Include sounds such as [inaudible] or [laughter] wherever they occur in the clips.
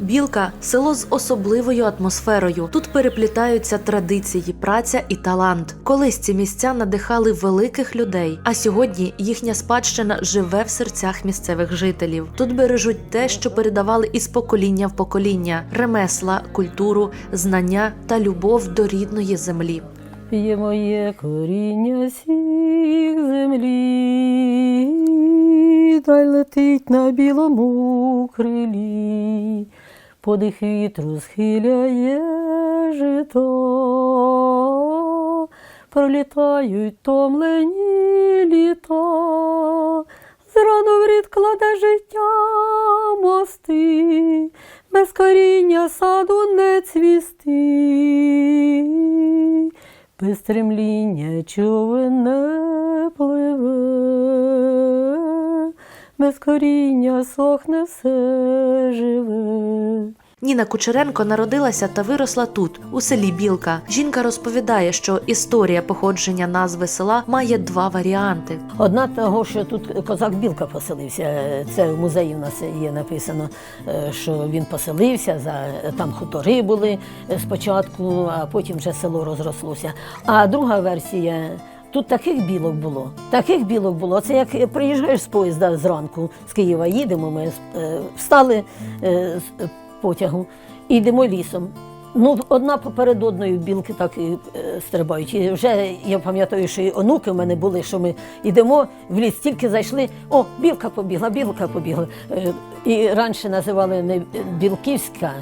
Білка село з особливою атмосферою. Тут переплітаються традиції, праця і талант. Колись ці місця надихали великих людей, а сьогодні їхня спадщина живе в серцях місцевих жителів. Тут бережуть те, що передавали із покоління в покоління: ремесла, культуру, знання та любов до рідної землі. Є моє коріння сіх землі, та й летить на білому крилі, подих вітру схиляє жито, пролітають томлені літа, зраду в рід кладе життя мости, без коріння саду не цвісти, без стремління човен не пливе, без коріння сохне все живе. Ніна Кучеренко народилася та виросла тут, у селі Білка. Жінка розповідає, що історія походження назви села має два варіанти. Одна того, що тут козак Білка поселився. Це в музеї в нас є написано, е, що він поселився, за там хутори були спочатку, а потім вже село розрослося. А друга версія. Тут таких білок було, таких білок було. Це як приїжджаєш з поїзда зранку з Києва, їдемо. Ми е, встали е, з потягу йдемо лісом. Ну, одна поперед одної білки так і е, стрибають. І вже я пам'ятаю, що і онуки в мене були, що ми йдемо в ліс, тільки зайшли. О, білка побігла, білка побігла. Е, і раніше називали не Білківська.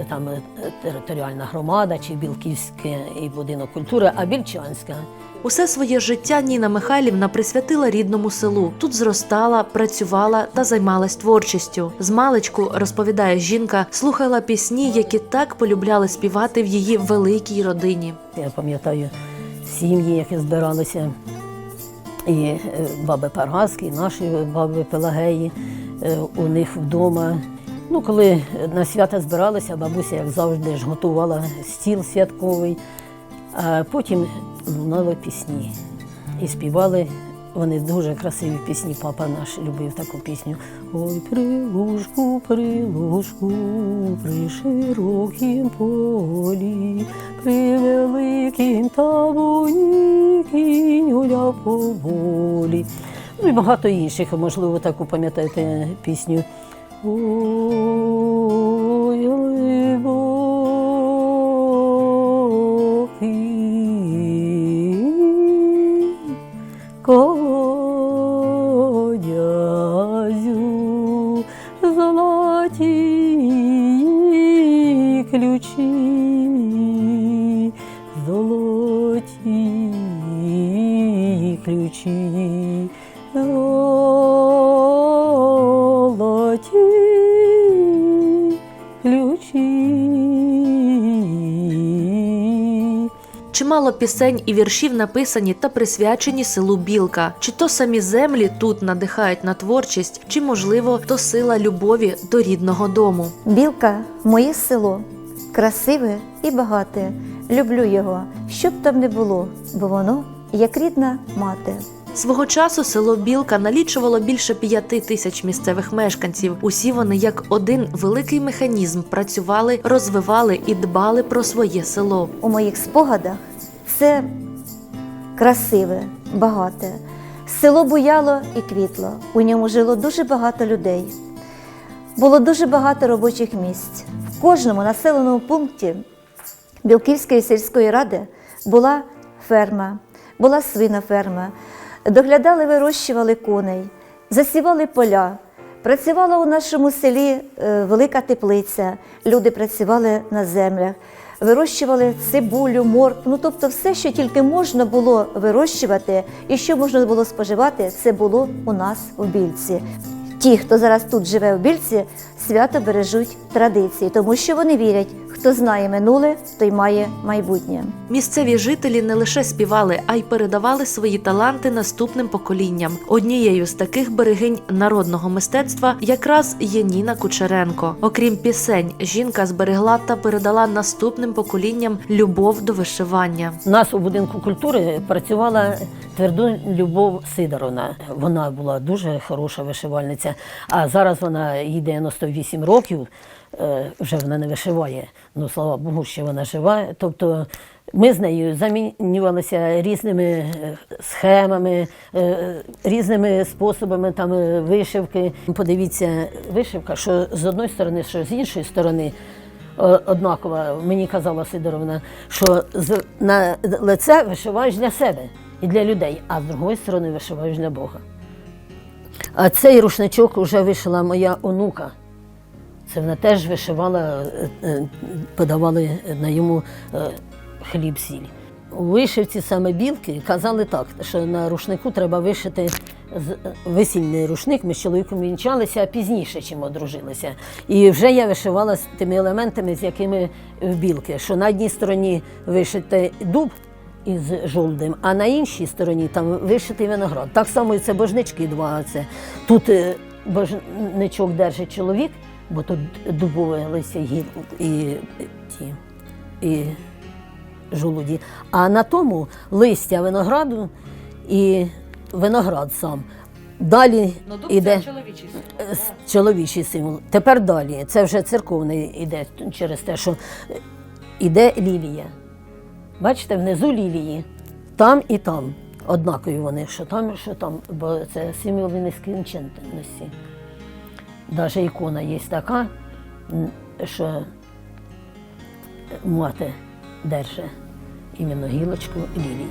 е, Там е, територіальна громада чи Білківський будинок культури, а Більчанська. Усе своє життя Ніна Михайлівна присвятила рідному селу. Тут зростала, працювала та займалась творчістю. З маличку, розповідає жінка, слухала пісні, які так полюбляли співати в її великій родині. Я пам'ятаю сім'ї, які збиралися, і е, баби Паргаски, і наші баби Пелагеї е, у них вдома. Ну, коли на свята збиралися, бабуся, як завжди, ж готувала стіл святковий, а потім лунали пісні і співали. Вони дуже красиві пісні. Папа наш любив таку пісню. Ой, при лужку, при лужку, широкім полі, при великім табуні кінь гуляв поволі. Ну і багато інших, можливо, таку пам'ятаєте пісню. Золоті ключі, золоті ключі. Чимало пісень і віршів написані та присвячені селу Білка. Чи то самі землі тут надихають на творчість, чи можливо то сила любові до рідного дому. Білка моє село, красиве і багате. Люблю його, що б там не було, бо воно як рідна мати. Свого часу село Білка налічувало більше п'яти тисяч місцевих мешканців. Усі вони як один великий механізм працювали, розвивали і дбали про своє село. У моїх спогадах це красиве, багате. Село буяло і квітло. У ньому жило дуже багато людей. Було дуже багато робочих місць. В кожному населеному пункті Білківської сільської ради була ферма, була свиноферма. Доглядали, вирощували коней, засівали поля. Працювала у нашому селі е, велика теплиця. Люди працювали на землях, вирощували цибулю, моркву. Ну тобто, все, що тільки можна було вирощувати і що можна було споживати, це було у нас у Більці. Ті, хто зараз тут живе у Більці, свято бережуть традиції, тому що вони вірять, хто знає минуле, той має майбутнє. Місцеві жителі не лише співали, а й передавали свої таланти наступним поколінням. Однією з таких берегинь народного мистецтва якраз є Ніна Кучеренко. Окрім пісень, жінка зберегла та передала наступним поколінням любов до вишивання. У нас у будинку культури працювала твердо Любов Сидоровна. Вона була дуже хороша вишивальниця. А зараз вона їй 98 років. Е, вже вона не вишиває. Ну, слава Богу, що вона жива. Тобто ми з нею замінювалися різними е, схемами, е, різними способами там вишивки. Подивіться, вишивка, що з одної сторони, що з іншої сторони. Однакова, мені казала Сидоровна, що на лице вишиваєш для себе і для людей, а з другої сторони вишиваєш для Бога. А цей рушничок вже вишила моя онука. Це вона теж вишивала, е, е, подавали на йому е, хліб сіль. У вишивці саме білки казали так, що на рушнику треба вишити весільний рушник. Ми з чоловіком вінчалися пізніше, чим одружилися. І вже я вишивала з тими елементами, з якими в білки, що на одній стороні вишити дуб із жолудем, а на іншій стороні там вишитий виноград. Так само і це божнички два. Це. Тут божничок держить чоловік, бо тут дубове листя і, і, ті, і жолуді. А на тому листя винограду і виноград сам. Далі іде чоловічий е, чоловічий символ. Тепер далі. Це вже церковний іде через те, що іде лілія. Бачите, внизу лілії, там і там. Однакові вони, що там, що там, бо це символи нескінченності. Навіть ікона є така, що мати держить іменно гілочку лілії.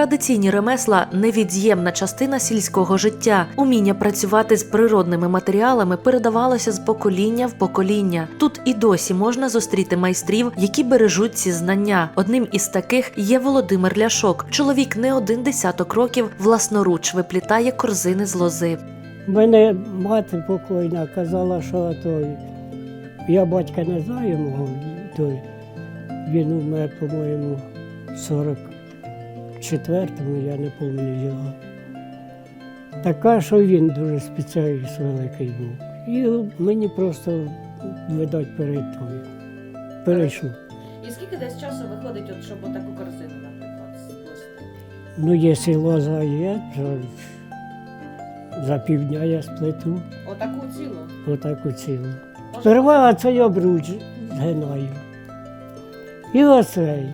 Традиційні ремесла невід'ємна частина сільського життя. Уміння працювати з природними матеріалами передавалося з покоління в покоління. Тут і досі можна зустріти майстрів, які бережуть ці знання. Одним із таких є Володимир Ляшок. Чоловік не один десяток років власноруч виплітає корзини з лози. Мене мати покойна казала, що той. Я батька не знаю, мого той. Він у мене, по-моєму, 40 четвертому, я не пам'ятаю його. Така, що він дуже спеціаліст великий був. І мені просто, видать, перейтує. Перейшов. І скільки десь часу виходить, от, щоб отаку корзину, наприклад, сплести? Ну, є лоза є, то за півдня я сплету. Отаку цілу? Отаку цілу. Сперва цей обруч згинаю. І оцей.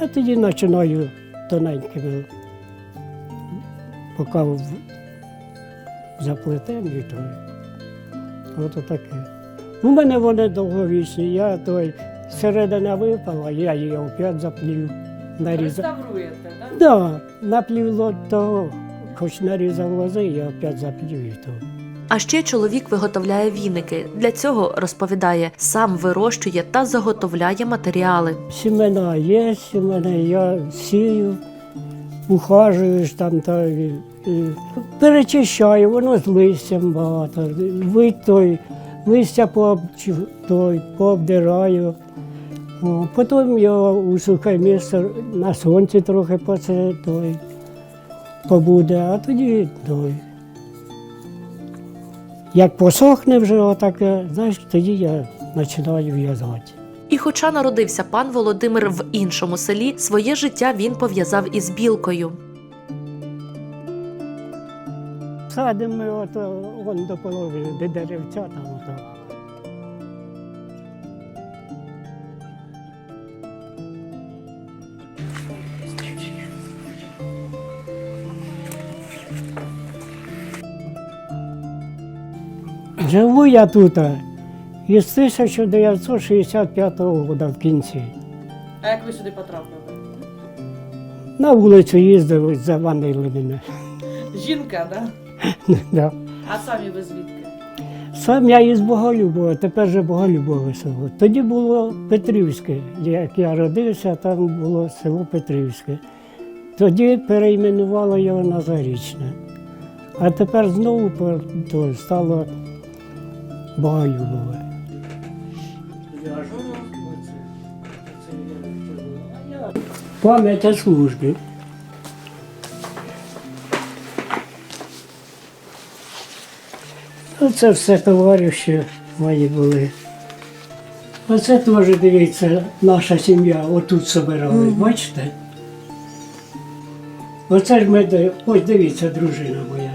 А тоді починаю тоненькими, поки в- заплетем і то. Ото таке. У мене вони довговічні. Я той середина випала, я її опять заплів. Нарізав. Реставруєте, так? Да, наплів ло- того, хоч нарізав лози, я опять заплів і то. А ще чоловік виготовляє віники. Для цього розповідає, сам вирощує та заготовляє матеріали. Сімена є, у мене я сію, ухажуєш там та перечищаю, воно з листям багато. Ви той листя той, пообдираю. Потім його у сухе місце на сонці трохи поце той побуде, а тоді той. Як посохне вже отак, знаєш, тоді я починаю в'язати. І хоча народився пан Володимир в іншому селі, своє життя він пов'язав із білкою. Садимо ми от, вон до половини, де деревця там Живу я тут із 1965 року в кінці. А як ви сюди потрапили? На вулицю їздив, заванили мене. Жінка, да? [laughs] Да. А самі ви звідки? Сам я із Боголюбова, тепер же Боголюбове село. Тоді було Петрівське. Як я родився, там було село Петрівське. Тоді перейменували його на Зарічне. А тепер знову то стало Боголюбове. Пам'ять о службі. Оце все товариші мої були. Оце теж дивіться, наша сім'я отут собиралась, бачите? Оце ж ми, ось дивіться, дружина моя.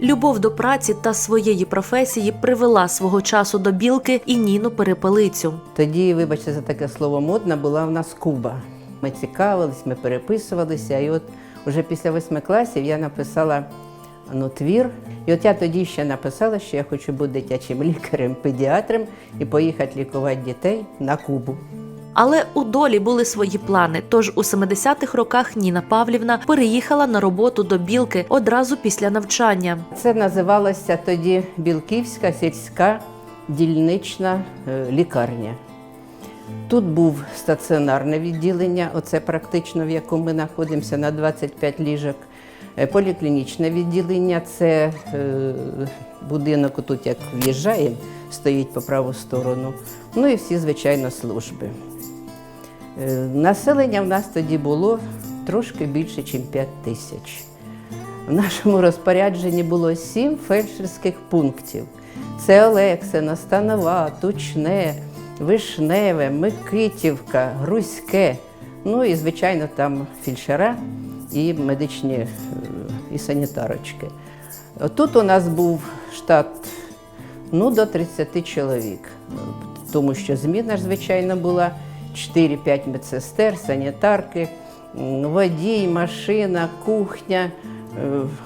Любов до праці та своєї професії привела свого часу до білки і Ніну Перепелицю. Тоді, вибачте за таке слово модна, була в нас Куба. Ми цікавились, ми переписувалися. І от уже після восьми класів я написала ну, твір. І от я тоді ще написала, що я хочу бути дитячим лікарем, педіатром і поїхати лікувати дітей на Кубу. Але у долі були свої плани. Тож у 70-х роках Ніна Павлівна переїхала на роботу до білки одразу після навчання. Це називалося тоді Білківська сільська дільнична е, лікарня. Тут був стаціонарне відділення, оце практично в якому ми знаходимося на 25 ліжок. Е, Поліклінічне відділення це е, будинок, тут як в'їжджаємо, стоїть по праву сторону. Ну і всі, звичайно, служби. Е, Населення в нас тоді було трошки більше, ніж 5 тисяч. В нашому розпорядженні було сім фельдшерських пунктів: це Олексина, Станова, Тучне, Вишневе, Микитівка, Грузьке. Ну і, звичайно, там фельдшера і медичні е, і санітарочки. Тут у нас був штат ну, до 30 чоловік, тому що зміна звичайно, була 4-5 медсестер, санітарки, водій, машина, кухня,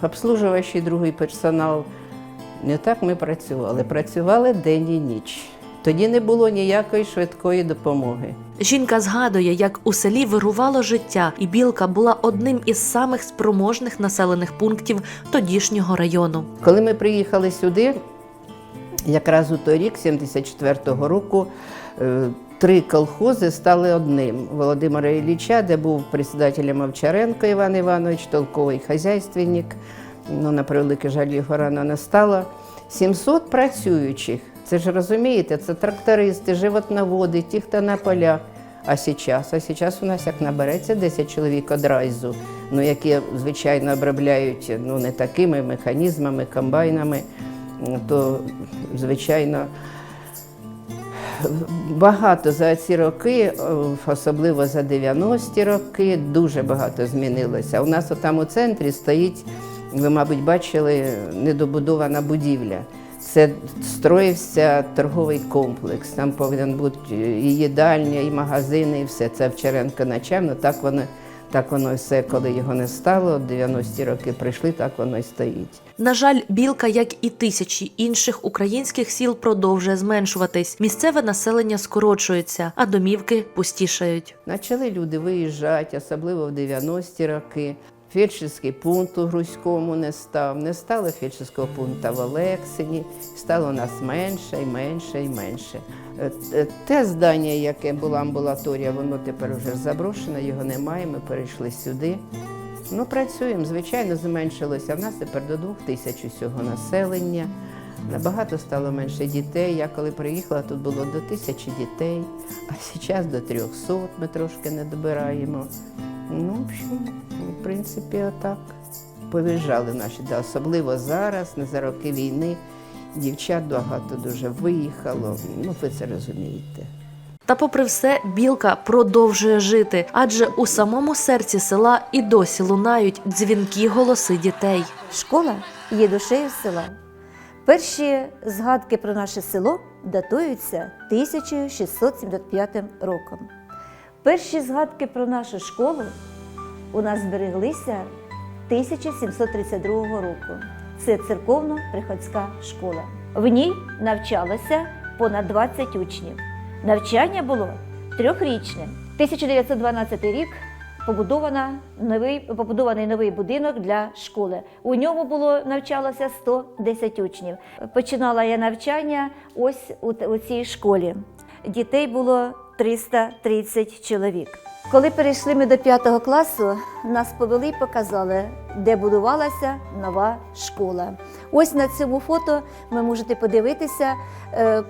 е, другий персонал. Не так ми працювали. Працювали день і ніч. Тоді не було ніякої швидкої допомоги. Жінка згадує, як у селі вирувало життя, і білка була одним із самих спроможних населених пунктів тодішнього району. Коли ми приїхали сюди, якраз у той рік, 74-го року, е, три колхози стали одним. Володимира Ілліча, де був председателем Овчаренко Іван Іванович, толковий хазяйственник. Ну, на превеликий жаль, його рано не стало. 700 працюючих. Це ж розумієте, це трактористи, животноводи, ті, хто на полях. А зараз, а зараз у нас як набереться 10 чоловік одразу, ну які звичайно обробляють ну не такими механізмами, комбайнами, то звичайно багато за ці роки, особливо за 90-ті роки, дуже багато змінилося. У нас там у центрі стоїть, ви, мабуть, бачили, недобудована будівля. Це строївся торговий комплекс. Там повинен бути і їдальня, і магазини, і все. Це Вчеренко начально. Так воно, так воно все, коли його не стало, 90-ті роки прийшли, так воно й стоїть. На жаль, білка, як і тисячі інших українських сіл, продовжує зменшуватись. Місцеве населення скорочується, а домівки пустішають. Почали люди виїжджати, особливо в 90-ті роки. Фельдшерський пункт у Грузькому не став, не стало фельдшерського пункту в Олексині, стало нас менше і менше і менше. Е, е, Те здання, яке була амбулаторія, воно тепер вже заброшене, його немає, ми перейшли сюди. Ну, працюємо, звичайно, зменшилося. В нас тепер до двох тисяч усього населення. Набагато стало менше дітей. Я коли приїхала, тут було до тисячі дітей, а зараз до 300 ми трошки не добираємо. Ну, в общем, в принципі, отак. Повиїжджали наші, да, особливо зараз, не за роки війни. Дівчат багато дуже виїхало. Ну, ви це розумієте. Та, попри все, білка продовжує жити, адже у самому серці села і досі лунають дзвінкі голоси дітей. Школа є душею села. Перші згадки про наше село датуються 1675 роком. Перші згадки про нашу школу у нас збереглися 1732 року. Це церковно-приходська школа. В ній навчалося понад 20 учнів. Навчання було трьохрічним. 1912 рік побудована новий, побудований новий будинок для школи. У ньому було навчалося 110 учнів. Починала я навчання ось у, у цій школі. Дітей було 330 чоловік. Коли перейшли ми до 5 класу, нас повели і показали, де будувалася нова школа. Ось на цьому фото ви можете подивитися е,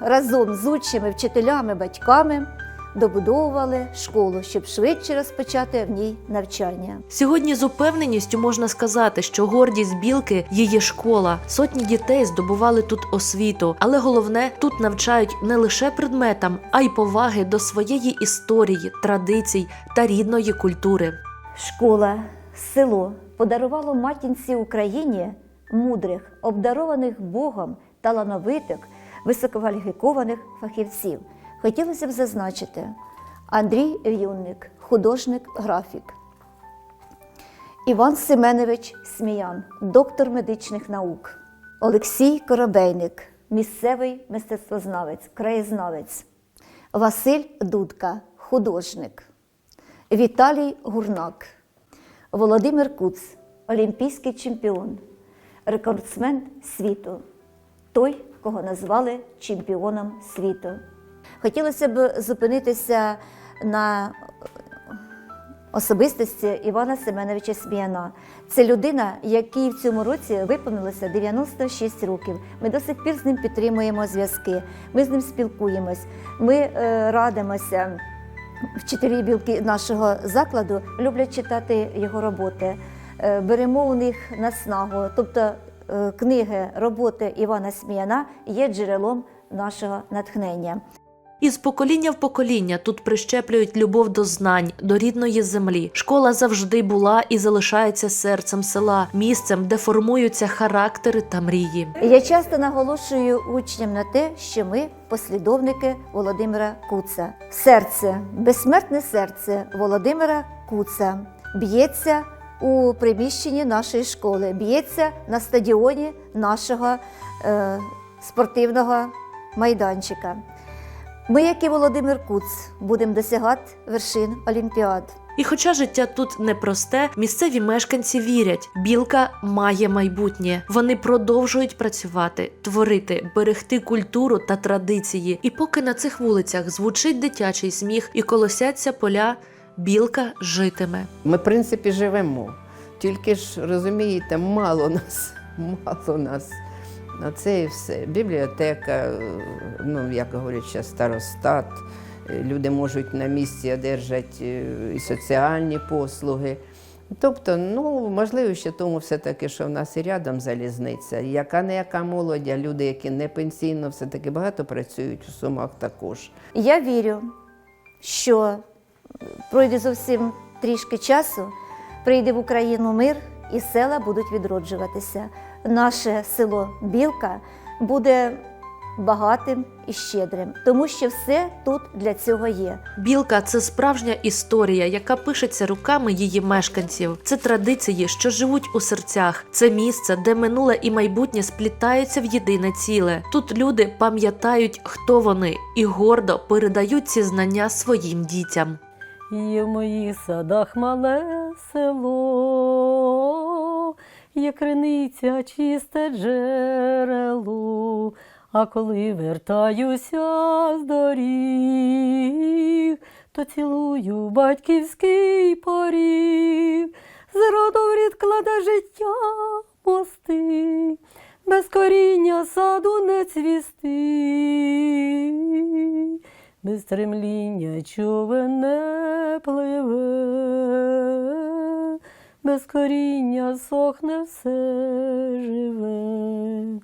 разом з учнями, вчителями, батьками добудовували школу, щоб швидше розпочати в ній навчання. Сьогодні з упевненістю можна сказати, що гордість білки її школа. Сотні дітей здобували тут освіту, але головне тут навчають не лише предметам, а й поваги до своєї історії, традицій та рідної культури. Школа, село подарувало матінці Україні мудрих, обдарованих Богом, талановитих, висококваліфікованих фахівців. Хотілося б зазначити. Андрій В'юнник, художник, графік. Іван Семенович Сміян, доктор медичних наук, Олексій Коробейник, місцевий мистецтвознавець, краєзнавець, Василь Дудка, художник, Віталій Гурнак, Володимир Куц, олімпійський чемпіон, рекордсмен світу, той, кого назвали чемпіоном світу. Хотілося б зупинитися на особистості Івана Семеновича Сміяна. Це людина, якій в цьому році виповнилося 96 років. Ми до сих пір з ним підтримуємо зв'язки. Ми з ним спілкуємось, ми е, радимося. Вчителі білки нашого закладу люблять читати його роботи. Е, Беремо у них наснагу. Тобто е, книги, роботи Івана Сміяна є джерелом нашого натхнення. Із покоління в покоління тут прищеплюють любов до знань, до рідної землі. Школа завжди була і залишається серцем села, місцем, де формуються характери та мрії. Я часто наголошую учням на те, що ми послідовники Володимира Куца. Серце, безсмертне серце Володимира Куца б'ється у приміщенні нашої школи, б'ється на стадіоні нашого е, спортивного майданчика. Ми, як і Володимир Куц, будемо досягати вершин Олімпіад. І хоча життя тут непросте, місцеві мешканці вірять, білка має майбутнє. Вони продовжують працювати, творити, берегти культуру та традиції. І поки на цих вулицях звучить дитячий сміх і колосяться поля, білка житиме. Ми, в принципі, живемо. Тільки ж розумієте, мало нас, мало нас. А це і все. Бібліотека, е, ну як говорять ще старостат. Е, Люди можуть на місці одержати і соціальні послуги. Тобто, ну можливо, ще тому все-таки, що в нас і рядом залізниця. Яка не яка молодь, а люди, які не пенсійно, все-таки багато працюють у сумах також. Я вірю, що пройде зовсім трішки часу, прийде в Україну мир і села будуть відроджуватися. Наше село Білка буде багатим і щедрим, тому що все тут для цього є. Білка це справжня історія, яка пишеться руками її мешканців. Це традиції, що живуть у серцях. Це місце, де минуле і майбутнє сплітаються в єдине ціле. Тут люди пам'ятають, хто вони, і гордо передають ці знання своїм дітям. Є в моїх садах мале село, є криниця чисте джерело, а коли вертаюся з доріг, то цілую батьківський поріг, зроду рід кладе життя мости, без коріння саду не цвісти. Без стремління човен не пливе, без коріння сохне все живе.